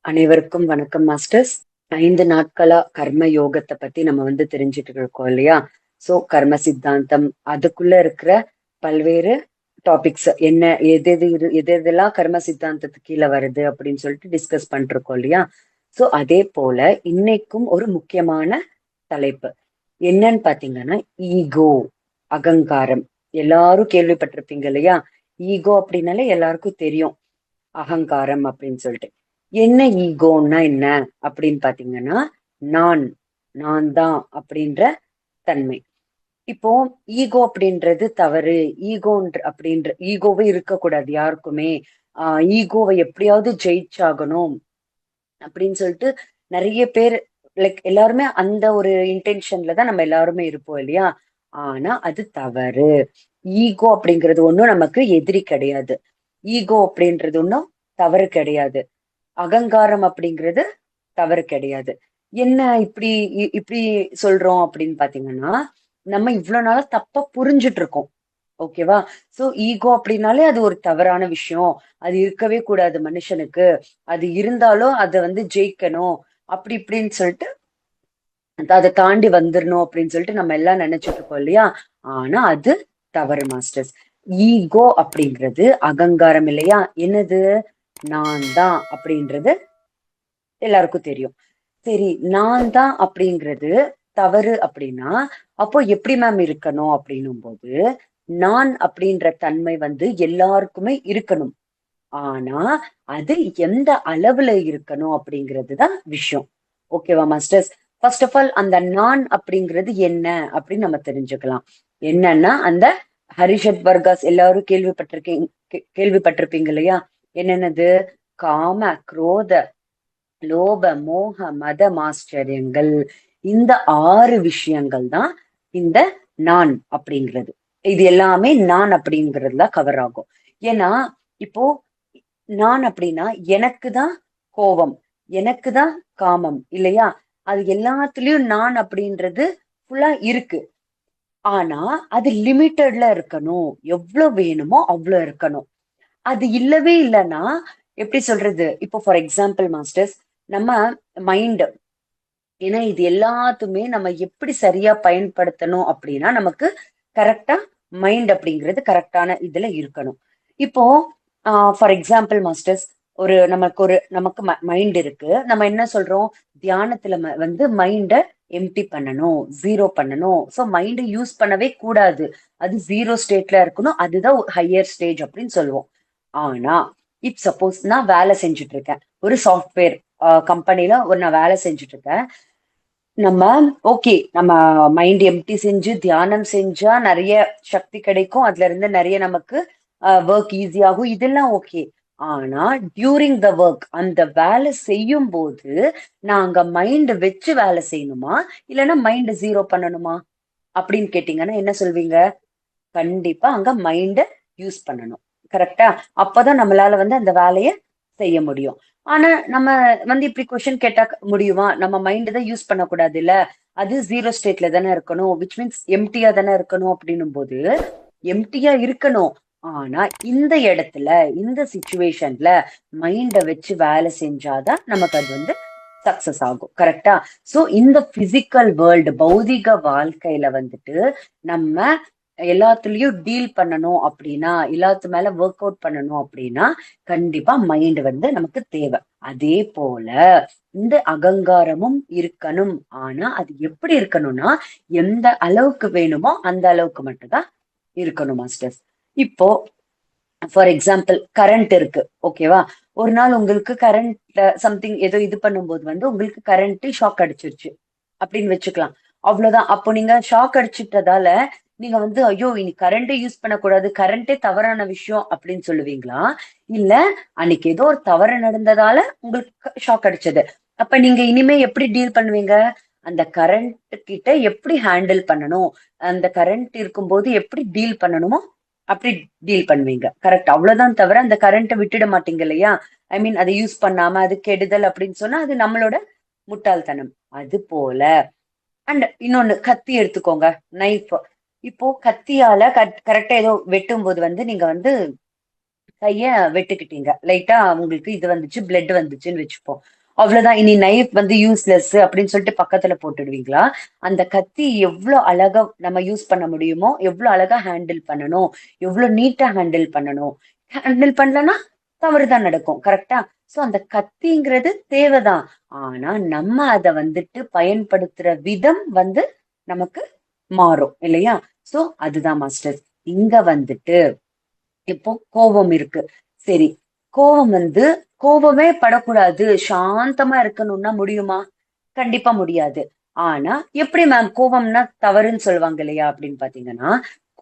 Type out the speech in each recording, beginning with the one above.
அனைவருக்கும் வணக்கம் மாஸ்டர்ஸ். ஐந்து நாட்களா கர்ம யோகத்தை பத்தி நம்ம வந்து தெரிஞ்சுட்டு இருக்கோம் இல்லையா? சோ கர்ம சித்தாந்தம் அதுக்குள்ள இருக்கிற பல்வேறு டாபிக்ஸ் என்ன எது எது இரு- எது எதெல்லாம் கர்ம சித்தாந்தத்துக்கு கீழே வருது அப்படின்னு சொல்லிட்டு டிஸ்கஸ் பண்ணிருக்கோம் இல்லையா? சோ அதே போல இன்னைக்கும் ஒரு முக்கியமான தலைப்பு. என்னன்னு பாத்தீங்கன்னா ஈகோ அகங்காரம். எல்லாரும் கேள்விப்பட்டிருப்பீங்க இல்லையா? ஈகோ அப்படின்னாலே எல்லாருக்கும் தெரியும். அகங்காரம் அப்படின்னு சொல்லிட்டு. என்ன ஈகோன்னா என்ன அப்படின்னு பாத்தீங்கன்னா நான் நான் தான் அப்படின்ற தன்மை. இப்போ ஈகோ அப்படின்றது தவறு. ஈகோன்ற அப்படின்ற ஈகோவே இருக்கக்கூடாது யாருக்குமே. ஆஹ் ஈகோவை எப்படியாவது ஜெயிச்சாகணும் அப்படின்னு சொல்லிட்டு நிறைய பேர் லைக் எல்லாருமே அந்த ஒரு இன்டென்ஷன்ல தான் நம்ம எல்லாருமே இருப்போம் இல்லையா? ஆனா அது தவறு. ஈகோ அப்படிங்கிறது ஒண்ணும் நமக்கு எதிரி கிடையாது. ஈகோ அப்படின்றது ஒன்றும் தவறு கிடையாது. அகங்காரம் அப்படிங்கிறது தவறு கிடையாது. என்ன இப்படி இ- இப்படி சொல்றோம் அப்படின்னு பாத்தீங்கன்னா நம்ம இவ்வளவு நாளா தப்பா புரிஞ்சுட்டு இருக்கோம் ஓகேவா? சோ ஈகோ அப்படின்னாலே அது ஒரு தவறான விஷயம். அது இருக்கவே கூடாது மனுஷனுக்கு. அது இருந்தாலும் அதை வந்து ஜெயிக்கணும். அப்படி இப்படின்னு சொல்லிட்டு அதை தாண்டி வந்துடணும் அப்படின்னு சொல்லிட்டு நம்ம எல்லாம் நினைச்சிட்டு இருக்கோம் இல்லையா? ஆனா அது தவறு மாஸ்டர்ஸ் ஈகோ அப்படிங்கிறது அகங்காரம் இல்லையா? என்னது? நான் தான் அப்படின்றது எல்லாருக்கும் தெரியும். சரி நான் தான் அப்படிங்கிறது தவறு அப்படின்னா அப்போ எப்படி மேம் இருக்கணும் அப்படின்னும் போது நான் அப்படின்ற தன்மை வந்து எல்லாருக்குமே இருக்கணும். ஆனா அது எந்த அளவுல இருக்கணும் அப்படிங்கிறது தான் விஷயம். ஓகேவா மாஸ்டர்ஸ் ஃபர்ஸ்ட் ஆஃப் ஆல் அந்த நான் அப்படிங்கிறது என்ன அப்படின்னு நம்ம தெரிஞ்சுக்கலாம். என்னன்னா அந்த ஹரிஷத் வர்காஸ் எல்லாரும் கேள்விப்பட்டிருக்கீங்க கேள்விப்பட்டிருப்பீங்க இல்லையா? என்னென்னது? காம குரோத லோப மோக மத மாஸ்டரியங்கள். இந்த ஆறு விஷயங்கள் தான் இந்த நான் அப்படிங்கிறது. இது எல்லாமே நான் அப்படிங்கிறதுல கவர் ஆகும். ஏன்னா இப்போ நான் அப்படின்னா எனக்கு தான் கோபம் எனக்கு தான் காமம் இல்லையா? அது எல்லாத்துலயும் நான் அப்படின்றது ஃபுல்லா இருக்கு. ஆனா அது லிமிட்டட்ல இருக்கணும். எவ்வளவு வேணுமோ அவ்வளவு இருக்கணும். அது இல்லவே இல்லைன்னா எப்படி சொல்றது? இப்போ ஃபார் எக்ஸாம்பிள் மாஸ்டர்ஸ் நம்ம மைண்ட் ஏன்னா இது எல்லாத்துமே நம்ம எப்படி சரியா பயன்படுத்தணும் அப்படின்னா நமக்கு கரெக்டா மைண்ட் அப்படிங்கிறது கரெக்டான இதுல இருக்கணும். இப்போ ஃபார் எக்ஸாம்பிள் மாஸ்டர்ஸ் ஒரு நமக்கு ஒரு நமக்கு மைண்ட் இருக்கு. நம்ம என்ன சொல்றோம்? தியானத்துல வந்து மைண்ட எம்டி பண்ணணும் ஜீரோ பண்ணணும். ஸோ மைண்டை யூஸ் பண்ணவே கூடாது. அது ஜீரோ ஸ்டேட்ல இருக்கணும். அதுதான் ஹையர் ஸ்டேஜ் அப்படின்னு சொல்லுவோம். ஆனா இப் சப்போஸ் நான் வேலை செஞ்சுட்டு இருக்கேன் ஒரு சாஃப்ட்வேர் கம்பெனில ஒரு நான் வேலை செஞ்சுட்டு இருக்கேன் நம்ம ஓகே நம்ம மைண்ட் எம்டி செஞ்சு தியானம் செஞ்சா நிறைய சக்தி கிடைக்கும். அதுல இருந்து நிறைய நமக்கு ஒர்க் ஈஸியாகும் இதெல்லாம் ஓகே ஆனா டியூரிங் த ஒர்க் அந்த வேலை செய்யும் போது நாங்க மைண்ட் வச்சு வேலை செய்யணுமா? இல்லைன்னா மைண்ட் ஜீரோ பண்ணணுமா? அப்படின்னு கேட்டீங்கன்னா என்ன சொல்வீங்க? கண்டிப்பா அங்க மைண்ட யூஸ் பண்ணணும். கரெக்டா அப்பதான் நம்மளால வந்து அந்த வேலையை செய்ய முடியும். ஆனா நம்ம வந்து இப்படி கொஸ்டின் கேட்டா முடியுமா? நம்ம மைண்ட் தான் யூஸ் பண்ணக்கூடாது இல்ல அது ஜீரோ ஸ்டேட்ல தானே இருக்கணும். விச் மீன்ஸ் எம்டியா தானே இருக்கணும் அப்படின்னும் போது எம்டியா இருக்கணும். ஆனா இந்த இடத்துல இந்த சுச்சுவேஷன்ல மைண்ட வச்சு வேலை செஞ்சாதான் நமக்கு அது வந்து சக்சஸ் ஆகும். கரெக்டா சோ இந்த பிசிக்கல் வேர்ல்டு பௌதிக வாழ்க்கையில வந்துட்டு நம்ம எல்லாத்துலயும் டீல் பண்ணணும் அப்படின்னா எல்லாத்து மேல ஒர்க் அவுட் பண்ணணும் அப்படின்னா கண்டிப்பா மைண்ட் வந்து நமக்கு தேவை. அதே போல இந்த அகங்காரமும் இருக்கணும். ஆனா அது எப்படி இருக்கணும்னா எந்த அளவுக்கு வேணுமோ அந்த அளவுக்கு மட்டும்தான் இருக்கணும் மாஸ்டர்ஸ் இப்போ ஃபார் எக்ஸாம்பிள் கரண்ட் இருக்கு ஓகேவா ஒரு நாள் உங்களுக்கு கரண்ட் சம்திங் ஏதோ இது பண்ணும்போது வந்து உங்களுக்கு கரண்ட் ஷாக் அடிச்சிருச்சு அப்படின்னு வச்சுக்கலாம். அவ்வளவுதான். அப்போ நீங்க ஷாக் அடிச்சிட்டதால நீங்க வந்து ஐயோ இனி கரண்டே யூஸ் பண்ணக்கூடாது கரண்டே தவறான விஷயம் அப்படின்னு சொல்லுவீங்களா? இல்ல அன்னைக்கு ஏதோ ஒரு தவறு நடந்ததால உங்களுக்கு ஷாக் அடிச்சது. அப்ப நீங்க இனிமே எப்படி டீல் பண்ணுவீங்க? அந்த கரண்ட் கிட்ட எப்படி ஹேண்டில் பண்ணணும்? அந்த கரண்ட் இருக்கும்போது எப்படி டீல் பண்ணணுமோ அப்படி டீல் பண்ணுவீங்க. கரெக்ட் அவ்வளவுதான் தவிர அந்த கரண்ட்டை விட்டுட மாட்டீங்க இல்லையா? ஐ மீன் அதை யூஸ் பண்ணாம அது கெடுதல் அப்படின்னு சொன்னா அது நம்மளோட முட்டாள்தனம். அது போல. அண்ட் இன்னொன்னு கத்தி எடுத்துக்கோங்க. நைஃப் இப்போ கத்தியால கரெக்டா ஏதோ வெட்டும் போது வந்து நீங்க வந்து கைய வெட்டுக்கிட்டீங்க. லைட்டா உங்களுக்கு இது வந்துச்சு பிளட் வந்துச்சுன்னு வச்சுப்போம். அவ்வளவுதான். இனி நைஃப் வந்து யூஸ்லெஸ் அப்படின்னு சொல்லிட்டு பக்கத்துல போட்டுடுவீங்களா? அந்த கத்தி எவ்வளவு அழகா நம்ம யூஸ் பண்ண முடியுமோ எவ்வளவு அழகா ஹேண்டில் பண்ணணும் எவ்வளவு நீட்டா ஹேண்டில் பண்ணணும். ஹேண்டில் பண்ணலன்னா தவறுதான் நடக்கும். கரெக்டா சோ அந்த கத்திங்கிறது தேவைதான். ஆனா நம்ம அதை வந்துட்டு பயன்படுத்துற விதம் வந்து நமக்கு மாறும் இல்லையா? சோ அதுதான் மாஸ்டர் இங்க வந்துட்டு இப்போ கோபம் இருக்கு. சரி கோபம் வந்து கோபமே படக்கூடாது. சாந்தமா இருக்கணும்னா முடியுமா? கண்டிப்பா முடியாது. ஆனா எப்படி மேம் கோபம்னா தவறுன்னு சொல்லுவாங்க இல்லையா அப்படின்னு பாத்தீங்கன்னா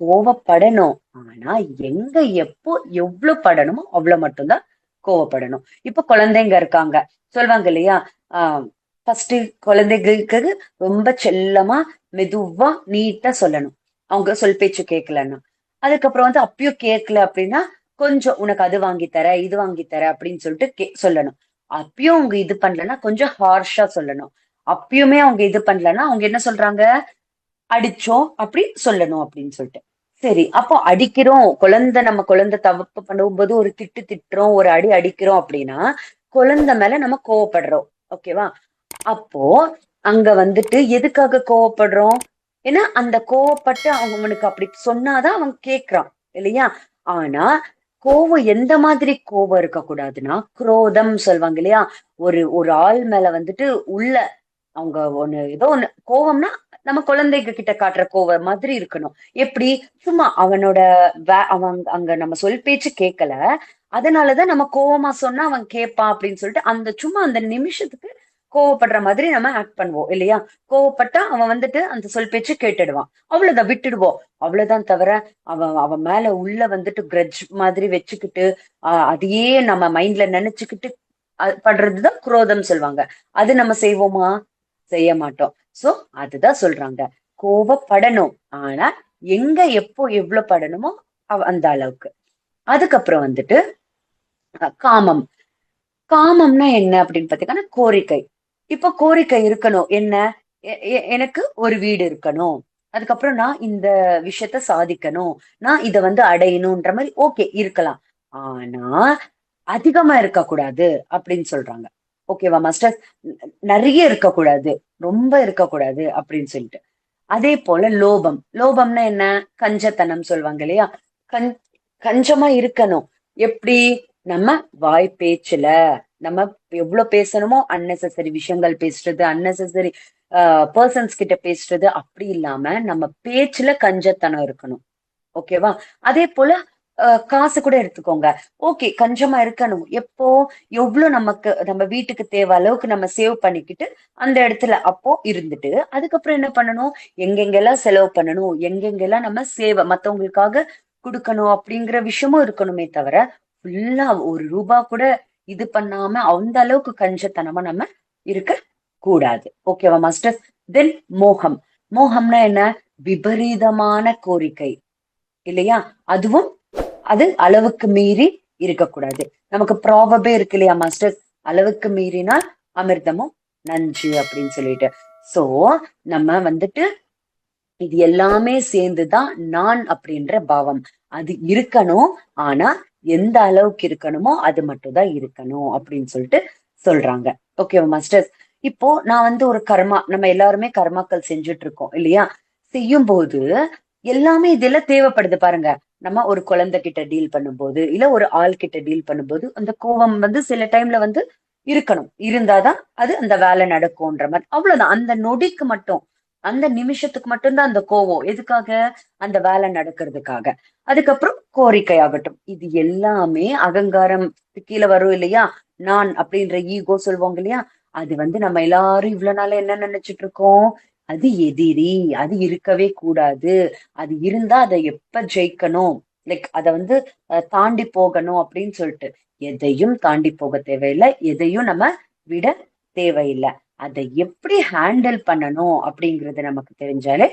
கோவப்படணும். ஆனா எங்க எப்போ எவ்வளவு படணுமோ அவ்வளவு மட்டும்தான் கோவப்படணும். இப்ப குழந்தைங்க இருக்காங்க. சொல்லுவாங்க இல்லையா ஆஹ் ஃபர்ஸ்ட் குழந்தைகளுக்கு ரொம்ப செல்லமா மெதுவா நீட்டா சொல்லணும். அவங்க சொல் பேச்சு கேட்கலன்னா அதுக்கப்புறம் வந்து அப்பயும் கேட்கல அப்படின்னா கொஞ்சம் உனக்கு அது வாங்கி தர இது வாங்கி தர அப்படின்னு சொல்லிட்டு கே சொல்லணும். அப்பயும் அவங்க இது பண்ணலன்னா கொஞ்சம் ஹார்ஷா சொல்லணும். அப்பயுமே அவங்க இது பண்ணலன்னா அவங்க என்ன சொல்றாங்க? அடிச்சோம் அப்படி சொல்லணும் அப்படின்னு சொல்லிட்டு. சரி அப்போ அடிக்கிறோம். குழந்தை நம்ம குழந்தை தவப்பு பண்ணும்போது ஒரு திட்டு திட்டுறோம் ஒரு அடி அடிக்கிறோம் அப்படின்னா குழந்தை மேல நம்ம கோவப்படுறோம். ஓகேவா அப்போ அங்க வந்துட்டு எதுக்காக கோவப்படுறோம்? ஏன்னா அந்த கோவப்பட்டு அவனுக்கு அப்படி சொன்னாதான் அவன் கேக்குறான். இல்லையா? ஆனா கோவம் எந்த மாதிரி கோவம் இருக்கக்கூடாதுன்னா குரோதம் சொல்லுவாங்க இல்லையா? ஒரு ஒரு ஆள் மேல வந்துட்டு உள்ள அவங்க ஒண்ணு ஏதோ ஒண்ணு கோவம்னா நம்ம குழந்தைங்க கிட்ட காட்டுற கோவம் மாதிரி இருக்கணும். எப்படி? சும்மா அவனோட வே அவன் அங்க நம்ம சொல் பேச்சு கேட்கல அதனாலதான் நம்ம கோவமா சொன்னா அவன் கேட்பான் அப்படின்னு சொல்லிட்டு அந்த சும்மா அந்த நிமிஷத்துக்கு கோவப்படுற மாதிரி நம்ம ஆக்ட் பண்ணுவோம் இல்லையா? கோவப்பட்டா அவன் வந்துட்டு அந்த சொல் பேச்சு கேட்டுடுவான். அவ்வளவுதான் விட்டுடுவோம். அவ்வளவுதான் தவிர அவன் அவன் மேல உள்ள வந்துட்டு கிரட்ஜ் மாதிரி வச்சுக்கிட்டு அதையே நம்ம மைண்ட்ல நினைச்சுக்கிட்டு படுறதுதான் குரோதம் சொல்லுவாங்க. அது நம்ம செய்வோமா? செய்ய மாட்டோம். சோ அதுதான் சொல்றாங்க. கோவப்படணும். ஆனா எங்க எப்போ எவ்வளவு படணுமோ அந்த அளவுக்கு. அதுக்கப்புறம் வந்துட்டு காமம். காமம்னா என்ன அப்படின்னு பாத்தீங்கன்னா கோரிக்கை. இப்ப கோரிக்கை இருக்கணும். என்ன? எனக்கு ஒரு வீடு இருக்கணும். அதுக்கப்புறம் நான் இந்த விஷயத்த சாதிக்கணும். நான் இத வந்து அடையணும்ன்ற மாதிரி ஓகே இருக்கலாம். ஆனா அதிகமா இருக்கக்கூடாது அப்படின்னு சொல்றாங்க. ஓகேவா மாஸ்டர்? நிறைய இருக்கக்கூடாது. ரொம்ப இருக்கக்கூடாது அப்படின்னு சொல்லிட்டு. அதே போல லோபம். லோபம்னா என்ன? கஞ்சத்தனம் சொல்லுவாங்க இல்லையா? கஞ்சமா இருக்கணும். எப்படி? நம்ம வாய் பேச்சுல. நம்ம எவ்வளவு பேசணுமோ அன்னெசசரி விஷயங்கள் பேசுறது அன்னெசசரி பர்சன்ஸ் கிட்ட பேசுறது அப்படி இல்லாம நம்ம பேச்சுல கஞ்சத்தனம் இருக்கணும். ஓகேவா அதே போல காசு கூட எடுத்துக்கோங்க. ஓகே கஞ்சமா இருக்கணும். எப்போ? எவ்வளவு நமக்கு நம்ம வீட்டுக்கு தேவை அளவுக்கு நம்ம சேவ் பண்ணிக்கிட்டு அந்த இடத்துல அப்போ இருந்துட்டு அதுக்கப்புறம் என்ன பண்ணணும்? எங்கெங்கெல்லாம் செலவு பண்ணணும்? எங்கெங்கெல்லாம் நம்ம சேவை மத்தவங்களுக்காக கொடுக்கணும் அப்படிங்கிற விஷயமும் இருக்கணுமே தவிர ஃபுல்லா ஒரு ரூபா கூட இது பண்ணாம அந்த அளவுக்கு கஞ்சத்தனமா நம்ம இருக்க கூடாது. ஓகேவா மாஸ்டர் தென் மோகம். மோகம்னா என்ன? விபரீதமான கோரிக்கை. இல்லையா? அதுவும் அது அளவுக்கு மீறி இருக்கக்கூடாது. நமக்கு ப்ராபபே இருக்கு இல்லையா மாஸ்டர் அளவுக்கு மீறினால் அமிர்தமும் நஞ்சு அப்படின்னு சொல்லிட்டு. சோ நம்ம வந்துட்டு இது எல்லாமே சேர்ந்துதான் நான் அப்படின்ற பாவம். அது இருக்கணும் ஆனா எந்த அளவுக்கு இருக்கணுமோ அது மட்டும் தான் இருக்கணும் அப்படின்னு சொல்லிட்டு சொல்றாங்க. ஓகேவா மாஸ்டர்ஸ் இப்போ நான் வந்து ஒரு கர்மா நம்ம எல்லாருமே கர்மாக்கள் செஞ்சுட்டு இருக்கோம் இல்லையா? செய்யும் போது எல்லாமே இதுல தேவைப்படுது பாருங்க. நம்ம ஒரு குழந்தை கிட்ட டீல் பண்ணும்போது இல்ல ஒரு ஆள் கிட்ட டீல் பண்ணும்போது அந்த கோபம் வந்து சில டைம்ல வந்து இருக்கணும். இருந்தாதான் அது அந்த வேலை நடக்கும்ன்ற மாதிரி. அவ்வளவுதான். அந்த நொடிக்கு மட்டும் அந்த நிமிஷத்துக்கு மட்டும்தான் அந்த கோவம். எதுக்காக? அந்த வேலை நடக்கிறதுக்காக. அதுக்கப்புறம் கோரிக்கை ஆகட்டும் இது எல்லாமே அகங்காரம். கீழே வரும் இல்லையா? நான் அப்படின்ற ஈகோ சொல்லுவாங்க இல்லையா? அது வந்து நம்ம எல்லாரும் இவ்வளவு நாள என்ன நினைச்சிட்டு இருக்கோம்? அது எதிரி. அது இருக்கவே கூடாது. அது இருந்தா அதை எப்ப ஜெயிக்கணும்? லைக் அத வந்து தாண்டி போகணும் அப்படின்னு சொல்லிட்டு. எதையும் தாண்டி போக தேவையில்லை. எதையும் நம்ம விட தேவையில்லை. அதை எப்படி ஹேண்டில் பண்ணணும் அப்படிங்கறது நமக்கு தெரிஞ்சாலே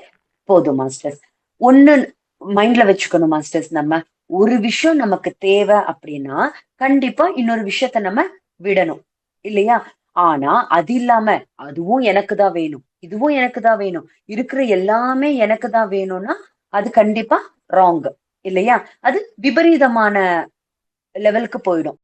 போதும் மாஸ்டர்ஸ் ஒண்ணு மைண்ட்ல வச்சுக்கணும் மாஸ்டர்ஸ் நம்ம ஒரு விஷயம் நமக்கு தேவை அப்படின்னா கண்டிப்பா இன்னொரு விஷயத்த நம்ம விடணும் இல்லையா? ஆனா அது இல்லாம அதுவும் எனக்கு தான் வேணும் இதுவும் எனக்கு தான் வேணும் இருக்கிற எல்லாமே எனக்கு தான் வேணும்னா அது கண்டிப்பா ராங் இல்லையா? அது விபரீதமான லெவலுக்கு போயிடும்.